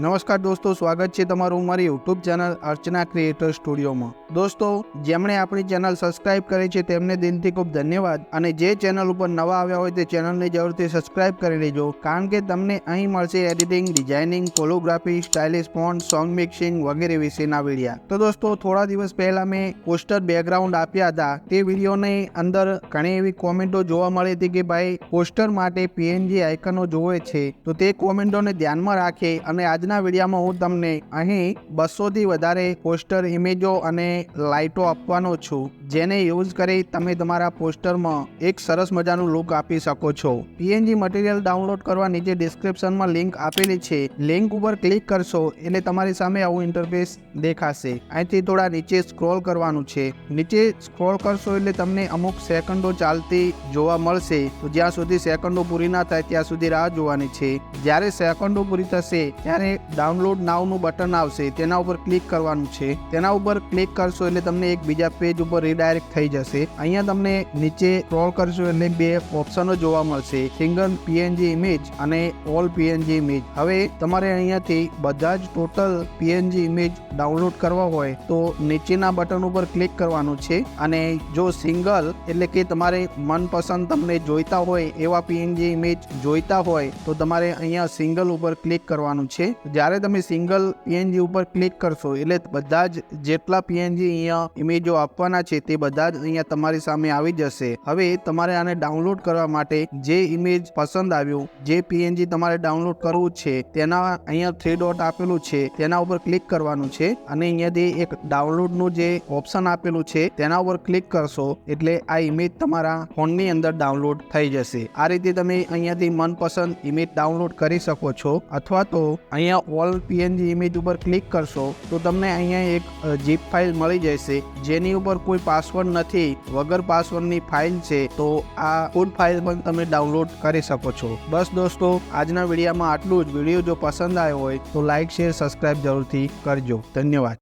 નમસ્કાર દોસ્તો, સ્વાગત છે તમારું મારી યુટ્યુબ ચેનલ અર્ચના ક્રિએટર સ્ટુડિયોમાં. દોસ્તો, જેમણે આપણી ચેનલ સબસ્ક્રાઇબ કરી છે તેમને દિલથી ખૂબ ધન્યવાદ અને જે ચેનલ ઉપર નવા આવ્યા હોય તે ચેનલને જરૂરથી સબસ્ક્રાઇબ કરી લેજો કારણ કે તમને અહીં મળશે editing, designing, calligraphy, stylish font, song mixing વગેરે વિશેના વિડીયા. તો દોસ્તો, થોડા દિવસ પહેલા મેં પોસ્ટર બેકગ્રાઉન્ડ આપ્યા હતા. તે વિડીયોની અંદર ઘણી એવી કોમેન્ટો જોવા મળી હતી કે ભાઈ, પોસ્ટર માટે પીએનજી આઇકનો જોવે છે. તો તે કોમેન્ટોને ધ્યાનમાં રાખે અને આજના વિડીયોમાં હું તમને અહીં બસોથી વધારે પોસ્ટર ઇમેજો અને લાઇટો આપવાનો છું, જેને યુઝ કરી તમે તમારા પોસ્ટરમાં એક સરસ મજાનું લુક આપી શકો છો. પીએનજી મટીરિયલ ડાઉનલોડ કરવા નીચે ડિસ્ક્રિપ્શનમાં લિંક આપેલી છે. લિંક ઉપર ક્લિક કરશો એટલે તમારી સામે આવું ઇન્ટરફેસ દેખાશે. અહીંથી થોડા નીચે સ્ક્રોલ કરવાનું છે. નીચે સ્ક્રોલ કરશો એટલે તમને અમુક સેકન્ડો ચાલતી જોવા મળશે. તો જ્યાં સુધી સેકન્ડો પૂરી ના થાય, ત્યાં સુધી રાહ જોવાની છે. જ્યારે સેકન્ડો પૂરી થશે, ત્યારે ડાઉનલોડ નાવનું બટન આવશે, તેના ઉપર ક્લિક કરવાનું છે. તેના ઉપર ક્લિક કરશો એટલે તમને એક બીજા પેજ ઉપર રીડાયરેક્ટ થઈ જશે. અહીંયા તમને નીચે સ્ક્રોલ કરશો એટલે બે ઓપ્શનો જોવા મળશે. સિંગલ પીએનજી ઇમેજ અને ઓલ પીએનજી ઇમેજ હવે તમારે અહીંયાથી બધા જ ટોટલ પીએનજી ઇમેજ ડાઉનલોડ કરવા હોય, તો નીચેના બટન ઉપર ક્લિક કરવાનું છે. અને જો સિંગલ એટલે કે તમારે મનપસંદ તમને જોઈતા હોય એવા પીએનજી ઇમેજ જોઈતા હોય, તો તમારે અહીંયા સિંગલ ઉપર ક્લિક કરવાનું છે. જ્યારે તમે સિંગલ પીએનજી ઉપર ક્લિક કરશો, એટલે બધા જ જેટલા પીએનજી અહીંયા ઇમેજો આપવાના છે તે બધા જ અહીંયા તમારી સામે આવી જશે. હવે તમારે આને ડાઉનલોડ કરવા માટે જે ઇમેજ પસંદ આવ્યું, જે પીએનજી તમારે ડાઉનલોડ કરવું છે, તેના અહીંયા થ્રી ડોટ આપેલું છે, તેના ઉપર ક્લિક કરવાનું છે અને અહીંયાથી એક ડાઉનલોડનું જે ઓપ્શન આપેલું છે, તેના ઉપર ક્લિક કરશો, એટલે આ ઇમેજ તમારા ફોનની અંદર ડાઉનલોડ થઈ જશે. આ રીતે તમે અહીંયાથી મનપસંદ ઇમેજ ડાઉનલોડ કરી શકો છો, અથવા તો અહીંયા ઓલ પીએનજી ઇમેજ ઉપર ક્લિક કરશો, તો તમને અહીંયા એક જીપ ફાઇલ મળી જશે, જેની ઉપર કોઈ પાસવર્ડ નથી, વગર પાસવર્ડની ફાઇલ છે, તો આ ફૂડ ફાઇલ પણ તમે ડાઉનલોડ કરી શકો છો. બસ દોસ્તો, આજના વિડીયોમાં આટલું જ. વીડિયો જો પસંદ આવ્યો હોય, તો લાઇક શેર સબસ્ક્રાઇબ જરૂરથી કરજો. ધન્યવાદ.